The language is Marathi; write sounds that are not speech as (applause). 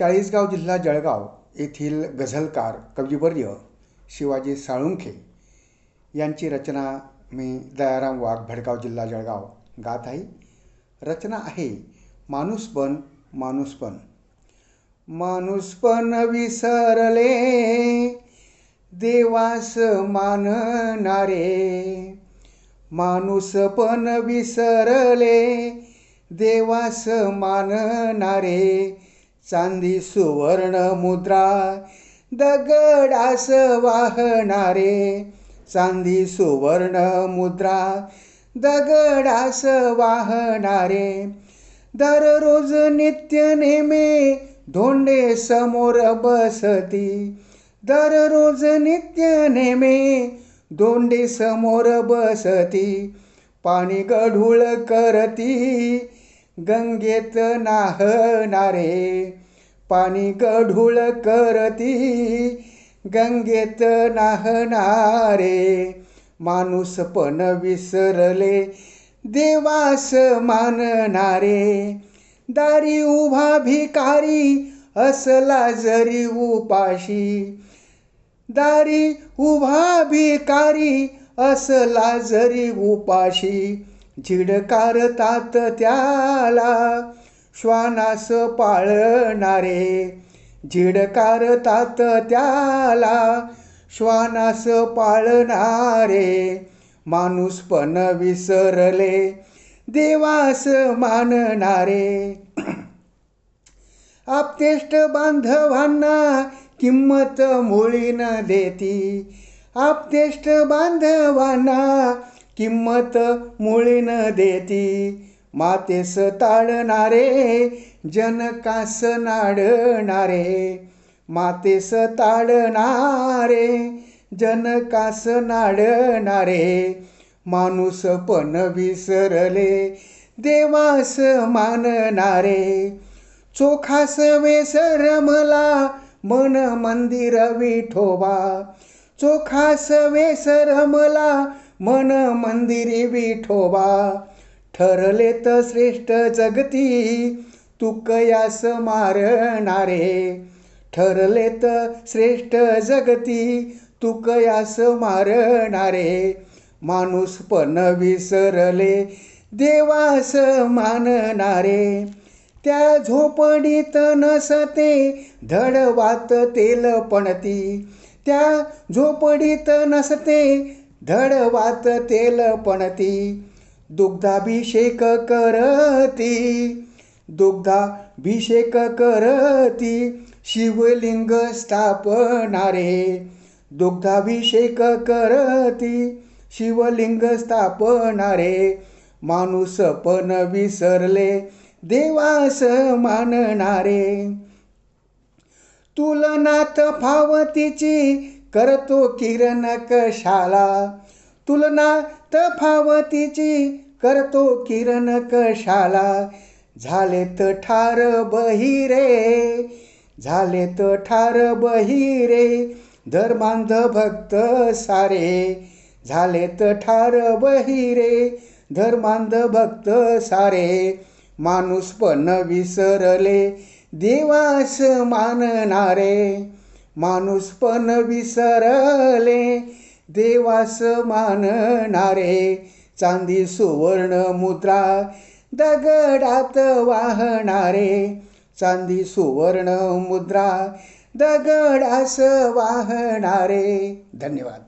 चाळीसगाव जिल्हा जळगाव येथील गझलकार कविवर्य शिवाजी साळुंखे यांची रचना मी दयाराम वाघ भडगाव जिल्हा जळगाव गात आहे. रचना आहे माणूसपण माणूसपण माणूसपण विसरले देवास मानणारे. माणूसपण विसरले देवास मानणारे. चांदी सुवर्ण मुद्रा दगडास वाहणारे. चांदी सुवर्ण मुद्रा दगडास वाहणारे. दररोज नित्य नेमे धोंडे समोर बसती. दररोज नित्य नेमे धोंडे समोर बसती. पाणी गढूळ करती. गंगेत नाहणारे. पाणी गढूळ करती. गंगेत नाहणारे. माणूसपण विसरले. देवास मानणारे. दारी उभा भिकारी असला जरी उपाशी. दारी उभा भिकारी असला जरी उपाशी. झिडकारतात त्याला श्वानास पाळणारे. झिडकारतात त्याला श्वानास पाळणारे. माणूस पण विसरले देवास मानणारे. (clears throat) आपतेष्ट बांधवांना किंमत मुळी न देती. आपतेष्ट बांधवांना किंमत मुळी न देती. मातेस ताडणारे जनकास नाडणारे. मातेस ताडणारे जनकास नाडणारे. माणूस पण विसरले देवास मानणारे. चोखास वेसर मला मन मंदिर विठोबा. चोखास वेसर मला मन मंदिरी विठोबा ठरले तर श्रेष्ठ जगती तुकयास मारणारे. ठरले तर श्रेष्ठ जगती तुकयास मारणारे. माणूस पण विसरले देवास मानणारे. त्या झोपडीत नसते धडवात तेल पणती त्या झोपडीत नसते धडवात तेल पणती दुग्धाभिषेक करती. दुग्धाभिषेक करती शिवलिंग स्थापणारे. दुग्धाभिषेक करती शिवलिंग स्थापणारे. माणूस पण विसरले देवास मानणारे. तुलनात फावतीची करतो किरण कशाला? तुलना तफावतीची करतो किरण कशाला? झालेत ठार बहिरे झालेत ठार बहिरे धर्मांध भक्त सारे. झालेत ठार बहिरे धर्मांध भक्त सारे. माणूस पण विसरले देवास मानणारे. माणूस पण विसरले देवास मानणारे. चांदी सुवर्ण मुद्रा दगडात वाहणारे. चांदी सुवर्ण मुद्रा दगडास वाहणारे. धन्यवाद.